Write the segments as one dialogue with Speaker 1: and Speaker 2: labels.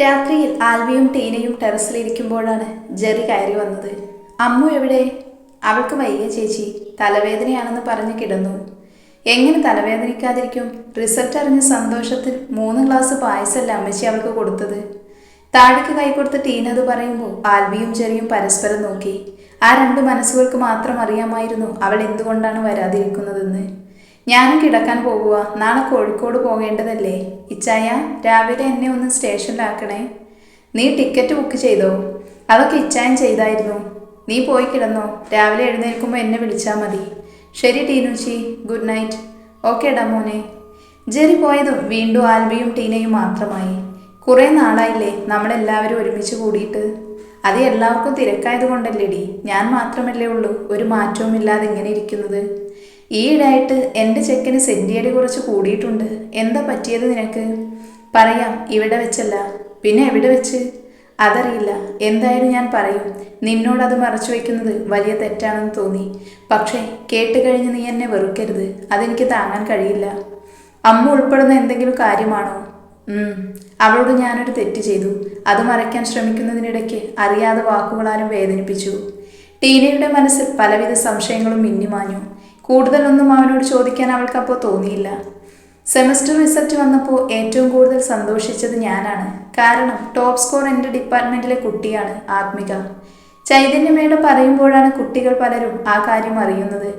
Speaker 1: രാത്രിയിൽ ആൽവിയും ടീനയും ടെറസിലിരിക്കുമ്പോഴാണ് ജെറി കയറി വന്നത്. അമ്മു എവിടെ? അവൾക്ക് വയ്യ ചേച്ചി. തലവേദനയാണെന്ന് പറഞ്ഞ് കിടന്നു. എങ്ങനെ തലവേദനിക്കാതിരിക്കും? റിസൾട്ട് അറിഞ്ഞ സന്തോഷത്തിൽ മൂന്ന് ഗ്ലാസ് പായസമല്ല അമ്മച്ചി അവൾക്ക് കൊടുത്തത്? താഴേക്ക് കൈ കൊടുത്ത ടീന അത് പറയുമ്പോൾ ആൽബിയും ജെറിയും പരസ്പരം നോക്കി. ആ രണ്ട് മനസ്സുകൾക്ക് മാത്രം അറിയാമായിരുന്നു അവൾ എന്തുകൊണ്ടാണ് വരാതിരിക്കുന്നതെന്ന്. ഞാനും കിടക്കാൻ പോകുക നാളെ കോഴിക്കോട് പോകേണ്ടതല്ലേ? ഇച്ചായ രാവിലെ എന്നെ ഒന്ന് സ്റ്റേഷനിലാക്കണേ. നീ ടിക്കറ്റ് ബുക്ക് ചെയ്തോ? അതൊക്കെ ഇച്ചായൻ ചെയ്തായിരുന്നു. നീ പോയി കിടന്നോ? രാവിലെ എഴുന്നേൽക്കുമ്പോൾ എന്നെ വിളിച്ചാൽ മതി. ശരി ടീനുച്ചി ഗുഡ് നൈറ്റ് ഓക്കെ ഡാ മോനെ. ജെറി പോയതും വീണ്ടും ആൽബിയും ടീനയും മാത്രമായി. കുറേ നാളായില്ലേ നമ്മളെല്ലാവരും ഒരുമിച്ച് കൂടിയിട്ട്? അത് എല്ലാവർക്കും തിരക്കായത് കൊണ്ടല്ലേടി ഞാൻ മാത്രമല്ലേ ഉള്ളൂ. ഒരു മാറ്റവും ഇല്ലാതെ ഇങ്ങനെ ഇരിക്കുന്നത്. ഈയിടെയായിട്ട് എന്റെ ചെക്കന് സെന്റിയടി കുറച്ച് കൂടിയിട്ടുണ്ട്. എന്താ പറ്റിയത് നിനക്ക്? പറയാം ഇവിടെ വെച്ചല്ല. പിന്നെ എവിടെ വെച്ച്? അതറിയില്ല. എന്തായാലും ഞാൻ പറയും. നിന്നോടത് മറച്ചു വെക്കുന്നത് വലിയ തെറ്റാണെന്ന് തോന്നി. പക്ഷേ കേട്ട് കഴിഞ്ഞ് നീ എന്നെ വെറുക്കരുത്. അതെനിക്ക് താങ്ങാൻ കഴിയില്ല. അമ്മ ഉൾപ്പെടുന്ന എന്തെങ്കിലും കാര്യമാണോ. അവളോട് ഞാനൊരു തെറ്റ് ചെയ്തു. അത് മറയ്ക്കാൻ ശ്രമിക്കുന്നതിനിടയ്ക്ക് അറിയാതെ വാക്കുകളാലും വേദനിപ്പിച്ചു. ടീനയുടെ മനസ്സിൽ പലവിധ സംശയങ്ങളും മിന്നിമാഞ്ഞു. കൂടുതലൊന്നും അവനോട് ചോദിക്കാൻ അവൾക്ക് അപ്പോൾ തോന്നിയില്ല. സെമസ്റ്റർ റിസൾട്ട് വന്നപ്പോൾ ഏറ്റവും കൂടുതൽ സന്തോഷിച്ചത് ഞാനാണ്. കാരണം ടോപ്പ് സ്കോർ എന്റെ ഡിപ്പാർട്ട്മെന്റിലെ കുട്ടിയാണ് ആത്മിക. ചൈതന്യമേടെ പറയുമ്പോഴാണ് കുട്ടികൾ പലരും ആ കാര്യം അറിയുന്നത്.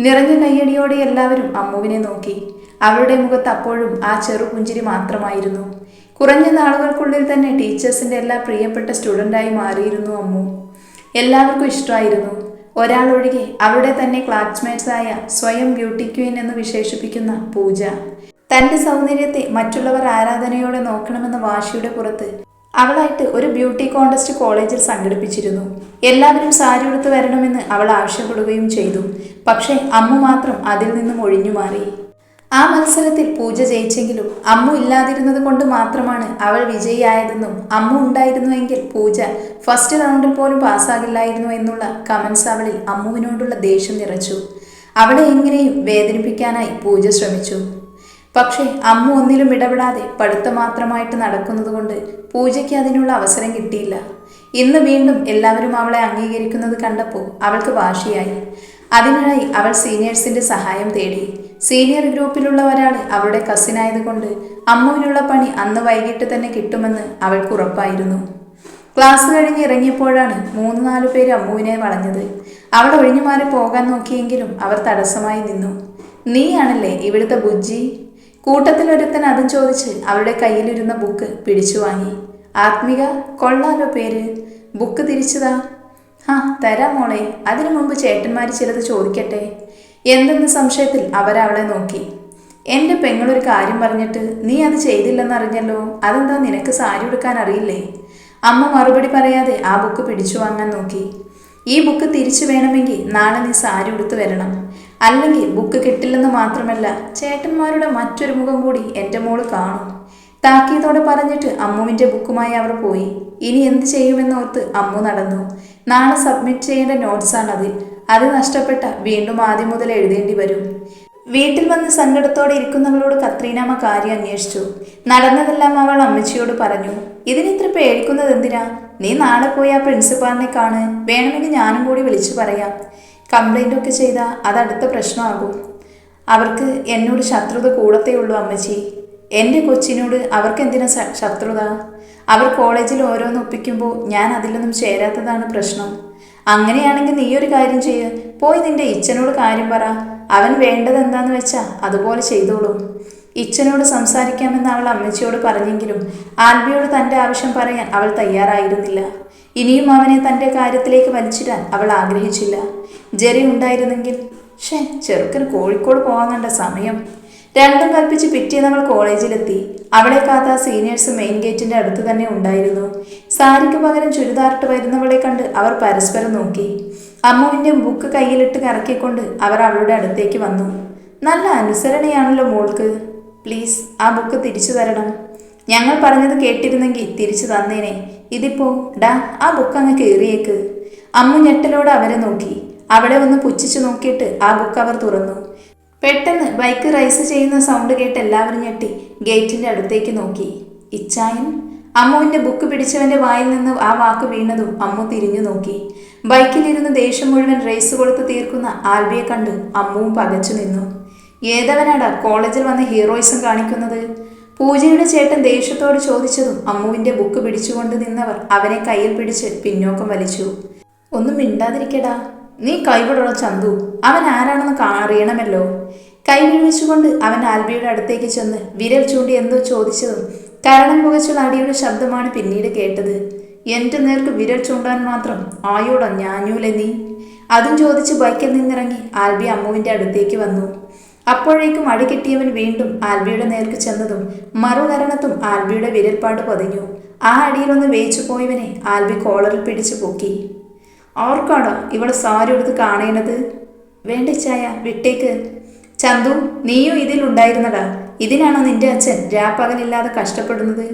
Speaker 1: നിറഞ്ഞ കയ്യടിയോടെ എല്ലാവരും അമ്മുവിനെ നോക്കി. അവളുടെ മുഖത്ത് അപ്പോഴും ആ ചെറുപുഞ്ചിരി മാത്രമായിരുന്നു. കുറഞ്ഞ നാളുകൾക്കുള്ളിൽ തന്നെ ടീച്ചേഴ്സിന്റെ എല്ലാ പ്രിയപ്പെട്ട സ്റ്റുഡന്റായി മാറിയിരുന്നു അമ്മു. എല്ലാവർക്കും ഇഷ്ടമായിരുന്നു. ഒരാളൊഴികെ അവരുടെ തന്നെ ക്ലാസ്മേറ്റ്സ് ആയ സ്വയം ബ്യൂട്ടി ക്വീൻ എന്ന് വിശേഷിപ്പിക്കുന്ന പൂജ. തന്റെ സൗന്ദര്യത്തെ മറ്റുള്ളവർ ആരാധനയോടെ നോക്കണമെന്ന വാശിയുടെ പുറത്ത് അവളായിട്ട് ഒരു ബ്യൂട്ടി കോണ്ടസ്റ്റ് കോളേജിൽ സംഘടിപ്പിച്ചിരുന്നു. എല്ലാവരും സാരി ഉടുത്ത് വരണമെന്ന് അവൾ ആവശ്യപ്പെടുകയും ചെയ്തു. പക്ഷേ അമ്മ മാത്രം അതിൽ നിന്നും ഒഴിഞ്ഞു മാറി ആ മത്സരത്തിൽ പൂജ ജയിച്ചെങ്കിലും അമ്മു ഇല്ലാതിരുന്നത് കൊണ്ട് മാത്രമാണ് അവൾ വിജയിയായതെന്നും അമ്മു ഉണ്ടായിരുന്നുവെങ്കിൽ പൂജ ഫസ്റ്റ് റൗണ്ടിൽ പോലും പാസ്സാകില്ലായിരുന്നു എന്നുള്ള കമൻസ് അവളിൽ അമ്മുവിനോടുള്ള ദേഷ്യം നിറച്ചു. അവളെ എങ്ങനെയും വേദനിപ്പിക്കാനായി പൂജ ശ്രമിച്ചു. പക്ഷേ അമ്മു ഒന്നിലും ഇടപെടാതെ പഠിത്തം മാത്രമായിട്ട് നടക്കുന്നതുകൊണ്ട് പൂജയ്ക്ക് അതിനുള്ള അവസരം കിട്ടിയില്ല. ഇന്ന് വീണ്ടും എല്ലാവരും അവളെ അംഗീകരിക്കുന്നത് കണ്ടപ്പോൾ അവൾക്ക് വാശിയായി. അതിനായി അവൾ സീനിയേഴ്സിന്റെ സഹായം തേടി. സീനിയർ ഗ്രൂപ്പിലുള്ളവരാണ് അവളുടെ കസിനായതുകൊണ്ട് അമ്മുവിനുള്ള പണി അന്ന് വൈകിട്ട് തന്നെ കിട്ടുമെന്ന് അവൾക്ക് ഉറപ്പായിരുന്നു. ക്ലാസ് കഴിഞ്ഞ് ഇറങ്ങിയപ്പോഴാണ് മൂന്ന് നാല് പേര് അമ്മുവിനെ വളഞ്ഞത്. അവൾ ഒഴിഞ്ഞു മാറി പോകാൻ നോക്കിയെങ്കിലും അവർ തടസ്സമായി നിന്നു. നീയാണല്ലേ ഇവിടുത്തെ ബുജ്ജി? കൂട്ടത്തിലൊരുത്തൻ അതും ചോദിച്ച് അവളുടെ കയ്യിലിരുന്ന ബുക്ക് പിടിച്ചു വാങ്ങി. ആത്മിക കൊള്ളാലോ പേര്. ബുക്ക് തിരിച്ചതാ? ആ തരാം മോളെ. അതിനു മുമ്പ് ചേട്ടന്മാർ ചിലത് ചോദിക്കട്ടെ. എന്തെന്ന സംശയത്തിൽ അവരവളെ നോക്കി. എന്റെ പെങ്ങളൊരു കാര്യം പറഞ്ഞിട്ട് നീ അത് ചെയ്തില്ലെന്നറിഞ്ഞല്ലോ? അതെന്താ നിനക്ക് സാരി ഉടുക്കാൻ അറിയില്ലേ? അമ്മ മറുപടി പറയാതെ ആ ബുക്ക് പിടിച്ചു വാങ്ങാൻ നോക്കി. ഈ ബുക്ക് തിരിച്ചു വേണമെങ്കിൽ നാളെ നീ സാരി ഉടുത്ത് വരണം. അല്ലെങ്കിൽ ബുക്ക് കിട്ടില്ലെന്ന് മാത്രമല്ല ചേട്ടന്മാരുടെ മറ്റൊരു മുഖം കൂടി എന്റെ മോൾ കാണും. താക്കീതോടെ പറഞ്ഞിട്ട് അമ്മുവിന്റെ ബുക്കുമായി അവർ പോയി. ഇനി എന്ത് ചെയ്യുമെന്നോർത്ത് അമ്മു നടന്നു. നാളെ സബ്മിറ്റ് ചെയ്യേണ്ട നോട്ട്സാണത് അത് നഷ്ടപ്പെട്ട വീണ്ടും ആദ്യം മുതൽ എഴുതേണ്ടി വരും. വീട്ടിൽ വന്ന് സങ്കടത്തോടെ ഇരിക്കുന്നവളോട് കത്രീനാമ്മ കാര്യം അന്വേഷിച്ചു. നടന്നതെല്ലാം അവൾ അമ്മച്ചിയോട് പറഞ്ഞു. ഇതിനിത്ര പേടിക്കുന്നത് എന്തിനാ? നീ നാളെ പോയി ആ പ്രിൻസിപ്പാളിനെ കാണ്. വേണമെങ്കിൽ ഞാനും കൂടി വിളിച്ചു പറയാം. കംപ്ലൈന്റ് ഒക്കെ ചെയ്താൽ അതടുത്ത പ്രശ്നമാകും. അവർക്ക് എന്നോട് ശത്രുത കൂടത്തേ ഉള്ളൂ അമ്മച്ചി. എന്റെ കൊച്ചിനോട് അവർക്ക് എന്തിനാ ശത്രുത? അവർ കോളേജിൽ ഓരോന്ന് ഒപ്പിക്കുമ്പോൾ ഞാൻ അതിലൊന്നും ചേരാത്തതാണ് പ്രശ്നം. അങ്ങനെയാണെങ്കിൽ നീ ഒരു കാര്യം ചെയ്യ്. പോയി നിന്റെ ഇച്ഛനോട് കാര്യം പറ. അവൻ വേണ്ടത് എന്താന്ന് വെച്ചാ അതുപോലെ ചെയ്തോളൂ. ഇച്ഛനോട് സംസാരിക്കാമെന്ന് അവൾ അമ്മച്ചിയോട് പറഞ്ഞെങ്കിലും ആൽബിയോട് തന്റെ ആവശ്യം പറയാൻ അവൾ തയ്യാറായിരുന്നില്ല. ഇനിയും അവനെ തന്റെ കാര്യത്തിലേക്ക് വലിച്ചിടാൻ അവൾ ആഗ്രഹിച്ചില്ല. ജെറി ഉണ്ടായിരുന്നെങ്കിൽ ഷേ ചെറുക്കന് കോഴിക്കോട് പോകാൻ കണ്ട സമയം രണ്ടും കൽപ്പിച്ച് പിറ്റേന്ന് അവൾ കോളേജിലെത്തി. അവളെ കാത്ത സീനിയേഴ്സ് മെയിൻ ഗേറ്റിന്റെ അടുത്ത് തന്നെ ഉണ്ടായിരുന്നു. സാരിക്ക് പകരം ചുരിദാറിട്ട് വരുന്നവളെ കണ്ട് അവർ പരസ്പരം നോക്കി. അമ്മുവിന്റെ ബുക്ക് കയ്യിലിട്ട് കറക്കിക്കൊണ്ട് അവർ അവളുടെ അടുത്തേക്ക് വന്നു. നല്ല അനുസരണയാണല്ലോ മോൾക്ക്. പ്ലീസ് ആ ബുക്ക് തിരിച്ചു തരണം. ഞങ്ങൾ പറഞ്ഞത് കേട്ടിരുന്നെങ്കിൽ തിരിച്ചു തന്നേനെ. ഇതിപ്പോ ഡാ ആ ബുക്ക് അങ്ങ് കയറിയേക്ക് അമ്മു ഞെട്ടലോടെ അവരെ നോക്കി. അവളെ ഒന്ന് പുച്ഛിച്ചു നോക്കിയിട്ട് ആ ബുക്ക് അവർ തുറന്നു. പെട്ടെന്ന് ബൈക്ക് റൈസ് ചെയ്യുന്ന സൗണ്ട് കേട്ട് എല്ലാവരും ഞെട്ടി. ഗേറ്റിന്റെ അടുത്തേക്ക് നോക്കി. ഇച്ചായൻ? അമ്മുവിന്റെ ബുക്ക് പിടിച്ചവന്റെ വായിൽ നിന്ന് ആ വാക്ക് വീണതും അമ്മു തിരിഞ്ഞു നോക്കി. ബൈക്കിലിരുന്ന് ദേഷ്യം മുഴുവൻ റേസ് കൊടുത്ത് തീർക്കുന്ന ആൽബിയെ കണ്ട് അമ്മുവും പകച്ചു നിന്നു. ഏതവനാടാ കോളേജിൽ വന്ന് ഹീറോയിസം കാണിക്കുന്നത്? പൂജയുടെ ചേട്ടൻ ദേഷ്യത്തോട് ചോദിച്ചതും അമ്മുവിന്റെ ബുക്ക് പിടിച്ചുകൊണ്ട് നിന്നവർ അവനെ കയ്യിൽ പിടിച്ച് പിന്നോക്കം വലിച്ചു. ഒന്നും മിണ്ടാതിരിക്കടാ. നീ കൈവിടണോ ചന്തു? അവൻ ആരാണെന്ന് അറിയണമല്ലോ. കൈ വിഴിച്ചുകൊണ്ട് അവൻ ആൽബിയുടെ അടുത്തേക്ക് ചെന്ന് വിരൽ ചൂണ്ടി എന്തോ ചോദിച്ചതും കരണം പുകച്ചുള്ള അടിയുടെ ശബ്ദമാണ് പിന്നീട് കേട്ടത്. എന്റെ നേർക്ക് വിരൽ ചൂണ്ടാൻ മാത്രം ആയോടോ ഞാഞ്ഞൂലെ നീ? അതും ചോദിച്ച് ബൈക്കിൽ നിന്നിറങ്ങി ആൽബി അമ്മുവിന്റെ അടുത്തേക്ക് വന്നു. അപ്പോഴേക്കും അടി കിട്ടിയവൻ വീണ്ടും ആൽബിയുടെ നേർക്ക് ചെന്നതും മറുകരണത്തും ആൽബിയുടെ വിരൽപ്പാട് പതിഞ്ഞു. ആ അടിയിലൊന്ന് വേച്ചു പോയവനെ ആൽബി കോളറിൽ പിടിച്ചു പൊക്കി. ആർക്കാടാ ഇവൾ സാരി എടുത്ത് കാണേണ്ടത് വേണ്ട ചായ വിട്ടേക്ക്. ചന്തു നീയും ഇതിലുണ്ടായിരുന്നടാ ഇതിനാണോ നിന്റെ അച്ഛൻ രാപ്പകലില്ലാതെ കഷ്ടപ്പെടുന്നത്?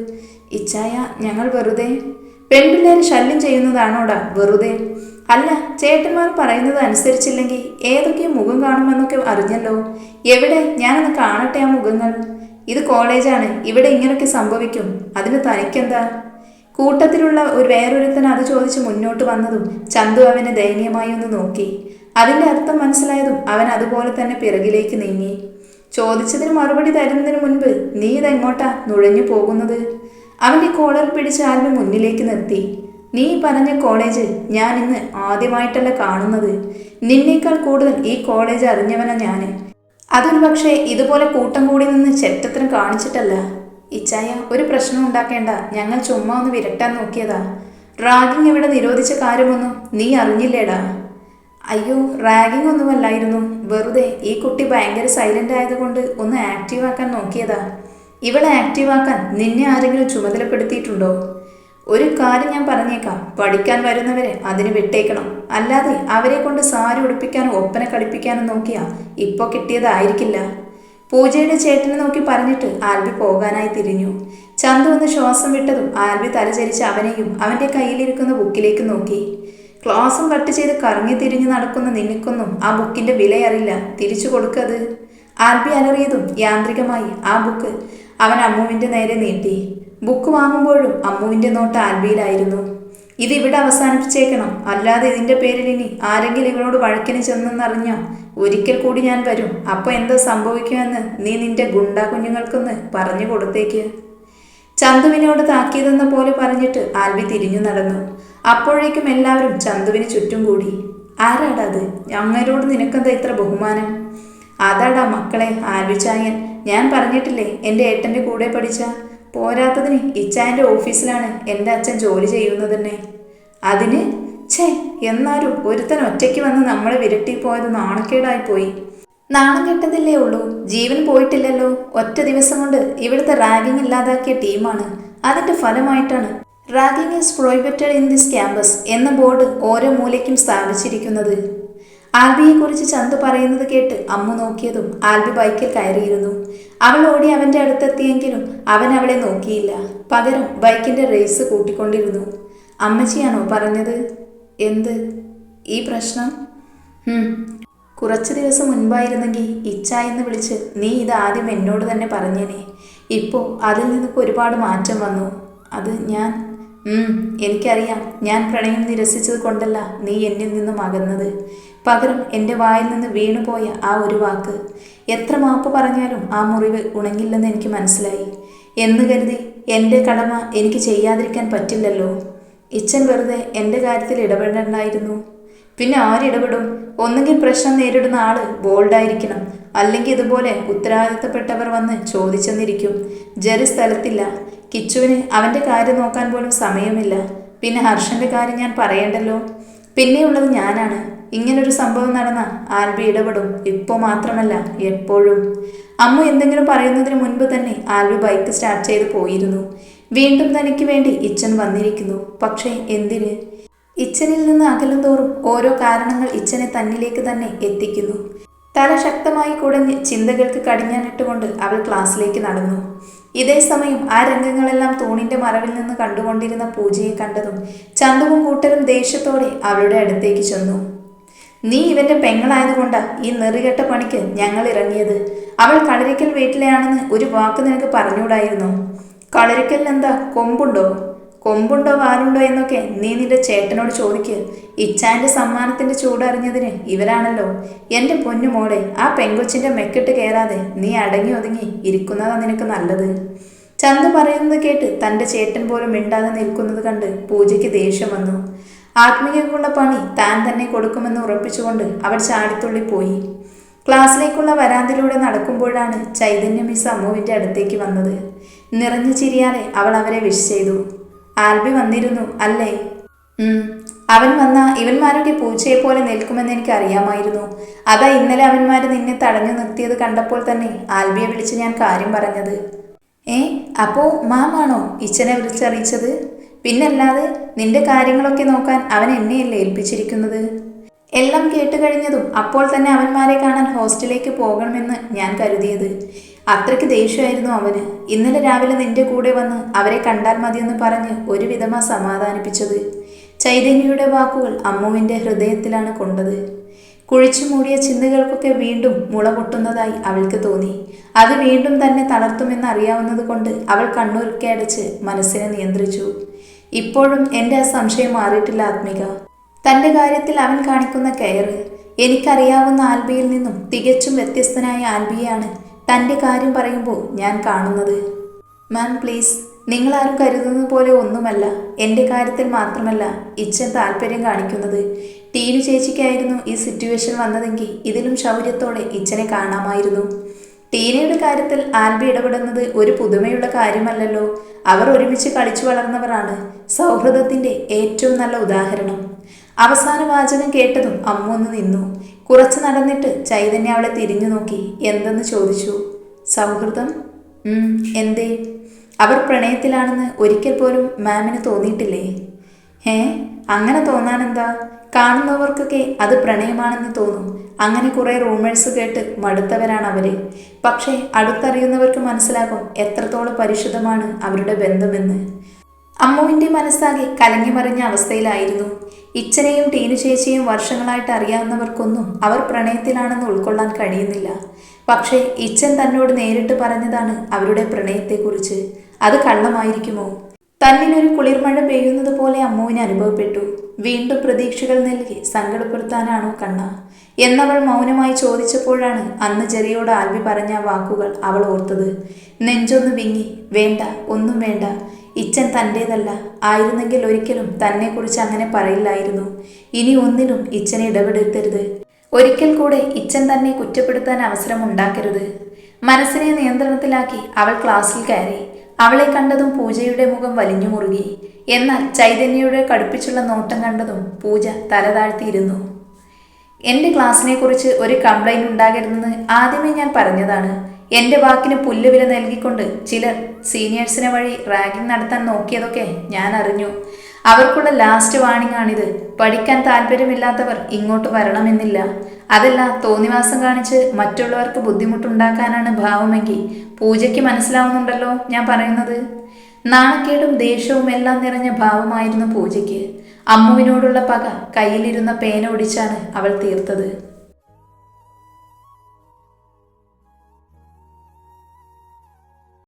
Speaker 1: ഇച്ചായ ഞങ്ങൾ വെറുതെ. പെൺപിള്ളേരെ ശല്യം ചെയ്യുന്നതാണോടാ വെറുതെ? അല്ല ചേട്ടന്മാർ പറയുന്നത് അനുസരിച്ചില്ലെങ്കിൽ ഏതൊക്കെ മുഖം കാണുമെന്നൊക്കെ അറിഞ്ഞല്ലോ. എവിടെ? ഞാനൊന്ന് കാണട്ടെ ആ മുഖങ്ങൾ. ഇത് കോളേജാണ് ഇവിടെ ഇങ്ങനൊക്കെ സംഭവിക്കും. അതിന് തനിക്കെന്താ? കൂട്ടത്തിലുള്ള ഒരു വേറൊരുത്തൻ അത് ചോദിച്ച് മുന്നോട്ട് വന്നതും ചന്തു അവനെ ദയനീയമായി ഒന്ന് നോക്കി. അതിന്റെ അർത്ഥം മനസ്സിലായതും അവൻ അതുപോലെ തന്നെ പിറകിലേക്ക് നീങ്ങി. ചോദിച്ചതിന് മറുപടി തരുന്നതിന് മുൻപ് നീ ഇതെങ്ങോട്ടാ നുഴഞ്ഞു പോകുന്നത്. അവന്റെ കോളർ പിടിച്ച് ആൽബി മുന്നിലേക്ക് നിർത്തി. നീ പറഞ്ഞ കോളേജ് ഞാൻ ഇന്ന് ആദ്യമായിട്ടല്ല കാണുന്നത്. നിന്നേക്കാൾ കൂടുതൽ ഈ കോളേജ് അറിഞ്ഞവനാ ഞാൻ. അതൊരു പക്ഷേ ഇതുപോലെ കൂട്ടം കൂടി നിന്ന് ചെറ്റത്തിന് കാണിച്ചിട്ടല്ല. ഇച്ചായ ഒരു പ്രശ്നം ഉണ്ടാക്കേണ്ട. ഞങ്ങൾ ചുമ്മാ ഒന്ന് വിരട്ടാൻ നോക്കിയതാ. റാഗിങ് ഇവിടെ നിരോധിച്ച കാര്യമൊന്നും നീ അറിഞ്ഞില്ലേടാ. അയ്യോ റാഗിങ് ഒന്നുമല്ലായിരുന്നു. വെറുതെ ഈ കുട്ടി ഭയങ്കര സൈലന്റ് ആയതുകൊണ്ട് ഒന്ന് ആക്റ്റീവ് ആക്കാൻ നോക്കിയതാ. ഇവളെ ആക്റ്റീവ് ആക്കാൻ നിന്നെ ആരെങ്കിലും ചുമതലപ്പെടുത്തിയിട്ടുണ്ടോ? ഒരു കാര്യം ഞാൻ പറഞ്ഞേക്കാം. പഠിക്കാൻ വരുന്നവരെ അതിന് വിട്ടേക്കണം. അല്ലാതെ അവരെ കൊണ്ട് സാരി ഉടുപ്പിക്കാനോ ഒപ്പന കളിപ്പിക്കാനോ നോക്കിയാ ഇപ്പോൾ കിട്ടിയതായിരിക്കില്ല. പൂജയുടെ ചേട്ടനെ നോക്കി പറഞ്ഞിട്ട് ആൽബി പോകാനായി തിരിഞ്ഞു. ചന്തു ഒന്ന് ശ്വാസം വിട്ടതും ആൽബി തലചരിച്ച് അവനെയും അവന്റെ കയ്യിലിരിക്കുന്ന ബുക്കിലേക്ക് നോക്കി. ക്ലാസും കട്ട് ചെയ്ത് കറങ്ങി തിരിഞ്ഞു നടക്കുന്ന നിനക്കൊന്നും ആ ബുക്കിന്റെ വിലയറിയില്ല. തിരിച്ചു കൊടുക്കത്? ആൽബി അലറിയതും യാന്ത്രികമായി ആ ബുക്ക് അവൻ അമ്മുവിന്റെ നേരെ നീട്ടി. ബുക്ക് വാങ്ങുമ്പോഴും അമ്മുവിന്റെ നോട്ട് ആൽബിയിലായിരുന്നു. ഇത് ഇവിടെ അവസാനിപ്പിച്ചേക്കണം. അല്ലാതെ ഇതിന്റെ പേരിൽ ഇനി ആരെങ്കിലും ഇവളോട് വഴക്കിന് ചെന്നെന്നറിഞ്ഞോ ഒരിക്കൽ കൂടി ഞാൻ വരും. അപ്പൊ എന്താ സംഭവിക്കുമെന്ന് നീ നിന്റെ ഗുണ്ടാ കുഞ്ഞുങ്ങൾക്കൊന്ന് പറഞ്ഞു കൊടുത്തേക്ക്. ചന്തുവിനോട് താക്കിയതെന്ന പോലെ പറഞ്ഞിട്ട് ആൽവി തിരിഞ്ഞു നടന്നു. അപ്പോഴേക്കും എല്ലാവരും ചന്തുവിന് ചുറ്റും കൂടി. ആരാടാ അത്? അങ്ങരോട് നിനക്കെന്താ ഇത്ര ബഹുമാനം? അതാടാ മക്കളെ ആൽബിച്ചായൻ ഞാൻ പറഞ്ഞിട്ടില്ലേ എന്റെ ഏട്ടന്റെ കൂടെ പഠിച്ച? പോരാത്തതിന് ഇച്ചായന്റെ ഓഫീസിലാണ് എന്റെ അച്ഛൻ ജോലി ചെയ്യുന്നത് തന്നെ അതിന് ഛേ എന്നാലും ഒരുത്തൻ ഒറ്റയ്ക്ക് വന്ന് നമ്മളെ വിരട്ടി പോയത് നാണക്കേടായി പോയി. നാണം കെട്ടതില്ലേ ഉള്ളൂ. ജീവൻ പോയിട്ടില്ലല്ലോ. ഒറ്റ ദിവസം കൊണ്ട് ഇവിടുത്തെ റാഗിംഗ് ഇല്ലാതാക്കിയ ടീമാണ്. അതിന്റെ ഫലമായിട്ടാണ് ragging is prohibited in this campus എന്ന ബോർഡ് ഓരോ മൂലയ്ക്കും സ്ഥാപിച്ചിരിക്കുന്നത്. ആൽബിയെ കുറിച്ച് ചന്തു പറയുന്നത് കേട്ട് അമ്മ നോക്കിയതും ആൽബി ബൈക്കിൽ കയറിയിരുന്നു. അവൾ ഓടി അവന്റെ അടുത്തെത്തിയെങ്കിലും അവൻ അവളെ നോക്കിയില്ല. പകരം ബൈക്കിന്റെ റേസ് കൂട്ടിക്കൊണ്ടിരുന്നു. അമ്മച്ചിയാണോ പറഞ്ഞത്? എന്ത്? ഈ പ്രശ്നം? കുറച്ച് ദിവസം മുൻപായിരുന്നെങ്കിൽ ഇച്ച എന്ന് വിളിച്ച് നീ ഇത് ആദ്യം എന്നോട് തന്നെ പറഞ്ഞേനെ. ഇപ്പോൾ അതിൽ നിനക്ക് ഒരുപാട് മാറ്റം വന്നു. അത് ഞാൻ എനിക്കറിയാം. ഞാൻ പ്രണയം നിരസിച്ചത് കൊണ്ടല്ല നീ എന്നിൽ നിന്നും അകന്നത്. പകരം എന്റെ വായിൽ നിന്ന് വീണുപോയ ആ ഒരു വാക്ക്. എത്ര മാപ്പ് പറഞ്ഞാലും ആ മുറിവ് ഉണങ്ങില്ലെന്ന് എനിക്ക് മനസ്സിലായി. എന്ന് കരുതി എന്റെ കടമ എനിക്ക് ചെയ്യാതിരിക്കാൻ പറ്റില്ലല്ലോ. ഇച്ഛൻ വെറുതെ എന്റെ കാര്യത്തിൽ ഇടപെടണ്ടായിരുന്നു പിന്നെ ആരിടപെടും ഒന്നുകിൽ പ്രശ്നം നേരിടുന്ന ആൾ ബോൾഡായിരിക്കണം അല്ലെങ്കിൽ ഇതുപോലെ ഉത്തരവാദിത്തപ്പെട്ടവർ വന്ന് ചോദിച്ചെന്നിരിക്കും. ജെറി സ്ഥലത്തില്ല. കിച്ചുവിന് അവന്റെ കാര്യം നോക്കാൻ പോലും സമയമില്ല. പിന്നെ ഹർഷന്റെ കാര്യം ഞാൻ പറയണ്ടല്ലോ? പിന്നെയുള്ളത് ഞാനാണ്. ഇങ്ങനൊരു സംഭവം നടന്ന ആൽബി ഇടപെടും. ഇപ്പോൾ മാത്രമല്ല എപ്പോഴും. അമ്മ എന്തെങ്കിലും പറയുന്നതിന് മുൻപ് തന്നെ ആൽബി ബൈക്ക് സ്റ്റാർട്ട് ചെയ്ത് പോയിരുന്നു. വീണ്ടും തനിക്ക് വേണ്ടി ഇച്ഛൻ വന്നിരിക്കുന്നു. പക്ഷേ എന്തിന്? ഇച്ഛനിൽ നിന്ന് അകലും തോറും ഓരോ കാരണങ്ങൾ ഇച്ഛനെ തന്നിലേക്ക് തന്നെ എത്തിക്കുന്നു. തല ശക്തമായി കുടഞ്ഞ് ചിന്തകൾക്ക് കടിഞ്ഞാനിട്ടുകൊണ്ട് അവൾ ക്ലാസ്സിലേക്ക് നടന്നു. ഇതേ സമയം ആ രംഗങ്ങളെല്ലാം തൂണിന്റെ മറവിൽ നിന്ന് കണ്ടുകൊണ്ടിരുന്ന പൂജയെ കണ്ടതും ചന്തുവും കൂട്ടരും ദേഷ്യത്തോടെ അവളുടെ അടുത്തേക്ക് ചെന്നു. നീ ഇവന്റെ പെങ്ങളായതുകൊണ്ടാ ഈ നെറികെട്ട പണിക്ക് ഞങ്ങൾ ഇറങ്ങിയത്. അവൾ കളരിക്കൽ വീട്ടിലെയാണെന്ന് ഒരു വാക്ക് നിനക്ക് പറഞ്ഞുകൂടായിരുന്നോ? കളരിക്കലിന് എന്താ കൊമ്പുണ്ടോ? കൊമ്പുണ്ടോ വാലുണ്ടോ എന്നൊക്കെ നീ നിന്റെ ചേട്ടനോട് ചോദിക്ക്. ഇച്ചാന്റെ സമ്മാനത്തിന്റെ ചൂടറിഞ്ഞതിന് ഇവരാണല്ലോ. എന്റെ പൊന്നു മോളെ ആ പെങ്കൊച്ചിന്റെ മെക്കിട്ട് കയറാതെ നീ അടങ്ങി ഒതുങ്ങി ഇരിക്കുന്നതാ നിനക്ക് നല്ലത്. ചന്തു പറയുന്നത് കേട്ട് തന്റെ ചേട്ടൻ പോലും മിണ്ടാതെ നിൽക്കുന്നത് കണ്ട് പൂജയ്ക്ക് ദേഷ്യം വന്നു. ആത്മീയക്കുള്ള പണി താൻ തന്നെ കൊടുക്കുമെന്ന് ഉറപ്പിച്ചുകൊണ്ട് അവൾ ചാടിത്തുള്ളി പോയി. ക്ലാസ്സിലേക്കുള്ള വരാന്തിലൂടെ നടക്കുമ്പോഴാണ് ചൈതന്യ മിസ് അമ്മുവിന്റെ അടുത്തേക്ക് വന്നത്. നിറഞ്ഞു ചിരിയാതെ അവൾ അവരെ വിഷ് ചെയ്തു. ആൽബി വന്നിരുന്നു അല്ലേ. അവൻ വന്ന ഇവന്മാരൊക്കെ പൂച്ചയെ പോലെ നിൽക്കുമെന്ന് എനിക്ക് അറിയാമായിരുന്നു. അതാ ഇന്നലെ അവന്മാര് നിന്നെ തടഞ്ഞു നിർത്തിയത് കണ്ടപ്പോൾ തന്നെ ആൽബിയെ വിളിച്ച് ഞാൻ കാര്യം പറഞ്ഞത്. ഏ അപ്പോ മാമാണോ ഇച്ഛനെ വിളിച്ചറിയിച്ചത് പിന്നല്ലാതെ നിന്റെ കാര്യങ്ങളൊക്കെ നോക്കാൻ അവൻ എന്നെയല്ലേ ഏൽപ്പിച്ചിരിക്കുന്നത്? എല്ലാം കേട്ട് കഴിഞ്ഞതും അപ്പോൾ തന്നെ അവന്മാരെ കാണാൻ ഹോസ്റ്റലിലേക്ക് പോകണമെന്ന് ഞാൻ കരുതിയത്. അത്രയ്ക്ക് ദേഷ്യമായിരുന്നു അവന്. ഇന്നലെ രാവിലെ നിന്റെ കൂടെ വന്ന് അവരെ കണ്ടാൽ മതിയെന്ന് പറഞ്ഞ് ഒരുവിധമാ സമാധാനിപ്പിച്ചത്. ചൈതന്യയുടെ വാക്കുകൾ അമ്മുവിന്റെ ഹൃദയത്തിലാണ് കൊണ്ടത്. കുഴിച്ചു മൂടിയ ചിന്തകൾക്കൊക്കെ വീണ്ടും മുള പൊട്ടുന്നതായി അവൾക്ക് തോന്നി. അത് വീണ്ടും തന്നെ തളർത്തുമെന്ന് അറിയാവുന്നത് കൊണ്ട് അവൾ കണ്ണൂരൊക്കെ അടച്ച് മനസ്സിനെ നിയന്ത്രിച്ചു. ഇപ്പോഴും എന്റെ ആ സംശയം മാറിയിട്ടില്ല ആത്മിക. തന്റെ കാര്യത്തിൽ അവൻ കാണിക്കുന്ന കെയർ. എനിക്കറിയാവുന്ന ആൽബിയിൽ നിന്നും തികച്ചും വ്യത്യസ്തനായ ആൽബിയാണ് തന്റെ കാര്യം പറയുമ്പോൾ ഞാൻ കാണുന്നത്. Ma'am please. നിങ്ങളാരും കരുതുന്നത് പോലെ ഒന്നുമല്ല. എന്റെ കാര്യത്തിൽ മാത്രമല്ല ഇച്ഛൻ താല്പര്യം കാണിക്കുന്നത്. ടീനു ചേച്ചിക്കായിരുന്നു ഈ സിറ്റുവേഷൻ വന്നതെങ്കിൽ ഇതിലും ശൗര്യത്തോടെ ഇച്ഛനെ കാണാമായിരുന്നു. ടീനയുടെ കാര്യത്തിൽ ആൽബി ഇടപെടുന്നത് ഒരു പുതുമയുള്ള കാര്യമല്ലല്ലോ. അവർ ഒരുമിച്ച് കളിച്ചു വളർന്നവരാണ് സൗഹൃദത്തിന്റെ ഏറ്റവും നല്ല ഉദാഹരണം. അവസാന വാചകം കേട്ടതും അമ്മ ഒന്ന് നിന്നു. കുറച്ച് നടന്നിട്ട് ചൈതന്യ അവളെ തിരിഞ്ഞു നോക്കി. എന്തെന്ന് ചോദിച്ചു. സൗഹൃദം? എന്തേ? അവർ പ്രണയത്തിലാണെന്ന് ഒരിക്കൽ പോലും മാമിന് തോന്നിയിട്ടില്ലേ? ഏ അങ്ങനെ തോന്നാനെന്താ? കാണുന്നവർക്കൊക്കെ അത് പ്രണയമാണെന്ന് തോന്നും. അങ്ങനെ കുറേ റൂമേഴ്സ് കേട്ട് മടുത്തവരാണ് അവർ. പക്ഷേ അടുത്തറിയുന്നവർക്ക് മനസ്സിലാകും എത്രത്തോളം പരിശുദ്ധമാണ് അവരുടെ ബന്ധമെന്ന്. അമ്മുവിന്റെ മനസ്സാകെ കലങ്ങിമറിഞ്ഞ അവസ്ഥയിലായിരുന്നു. ഇച്ചനെയും ടീനു ചേച്ചിയും വർഷങ്ങളായിട്ട് അറിയാവുന്നവർക്കൊന്നും അവർ പ്രണയത്തിലാണെന്ന് ഉൾക്കൊള്ളാൻ കഴിയുന്നില്ല. പക്ഷേ ഇച്ചൻ തന്നോട് നേരിട്ട് പറഞ്ഞതാണ് അവരുടെ പ്രണയത്തെക്കുറിച്ച്. അത് കള്ളമായിരിക്കുമോ? തന്നിലൊരു കുളിർമഴ പെയ്യുന്നത് പോലെ അമ്മുവിന് അനുഭവപ്പെട്ടു. വീണ്ടും പ്രതീക്ഷകൾ നൽകി സങ്കടപ്പെടുത്താനാണോ കണ്ണ? എന്നവൾ മൗനമായി ചോദിച്ചപ്പോഴാണ് അന്ന് ചെറിയോട് ആൽവി പറഞ്ഞ വാക്കുകൾ അവൾ ഓർത്തത്. നെഞ്ചൊന്ന് വിങ്ങി വേണ്ട ഒന്നും വേണ്ട. ഇച്ചൻ തന്റേതല്ല. ആയിരുന്നെങ്കിൽ ഒരിക്കലും തന്നെക്കുറിച്ച് അങ്ങനെ പറയില്ലായിരുന്നു. ഇനി ഒന്നിനും ഇച്ഛനെ ഇടപെടുത്തരുത് ഒരിക്കൽ കൂടെ ഇച്ഛൻ തന്നെ കുറ്റപ്പെടുത്താൻ അവസരം ഉണ്ടാക്കരുത് മനസ്സിനെ നിയന്ത്രണത്തിലാക്കി അവൾ ക്ലാസ്സിൽ കയറി. അവളെ കണ്ടതും പൂജയുടെ മുഖം വലിഞ്ഞു മുറുകി. എന്നാൽ ചൈതന്യയുടെ കടുപ്പിച്ചുള്ള നോട്ടം കണ്ടതും പൂജ തല താഴ്ത്തിയിരുന്നു. എന്റെ ക്ലാസ്സിനെക്കുറിച്ച് ഒരു കംപ്ലൈന്റ് ഉണ്ടാകരുതെന്ന് ആദ്യമേ ഞാൻ പറഞ്ഞതാണ്. എന്റെ വാക്കിന് പുല്ലുവില നൽകിക്കൊണ്ട് ചിലർ സീനിയേഴ്സിനെ വഴി റാഗിംഗ് നടത്താൻ നോക്കിയതൊക്കെ ഞാൻ അറിഞ്ഞു. അവർക്കുള്ള ലാസ്റ്റ് വാണിംഗ് ആണിത്. പഠിക്കാൻ താല്പര്യമില്ലാത്തവർ ഇങ്ങോട്ട് വരണമെന്നില്ല. അതല്ല തോന്നിവാസം കാണിച്ച് മറ്റുള്ളവർക്ക് ബുദ്ധിമുട്ടുണ്ടാക്കാനാണ് ഭാവമെങ്കിൽ പൂജയ്ക്ക് മനസ്സിലാവുന്നുണ്ടല്ലോ ഞാൻ പറയുന്നത്. നാണക്കേടും ദേഷ്യവും എല്ലാം നിറഞ്ഞ ഭാവമായിരുന്നു പൂജയ്ക്ക്. അമ്മുവിനോടുള്ള പക കയ്യിലിരുന്ന പേന ഒടിച്ചാണ് അവൾ തീർത്തത്.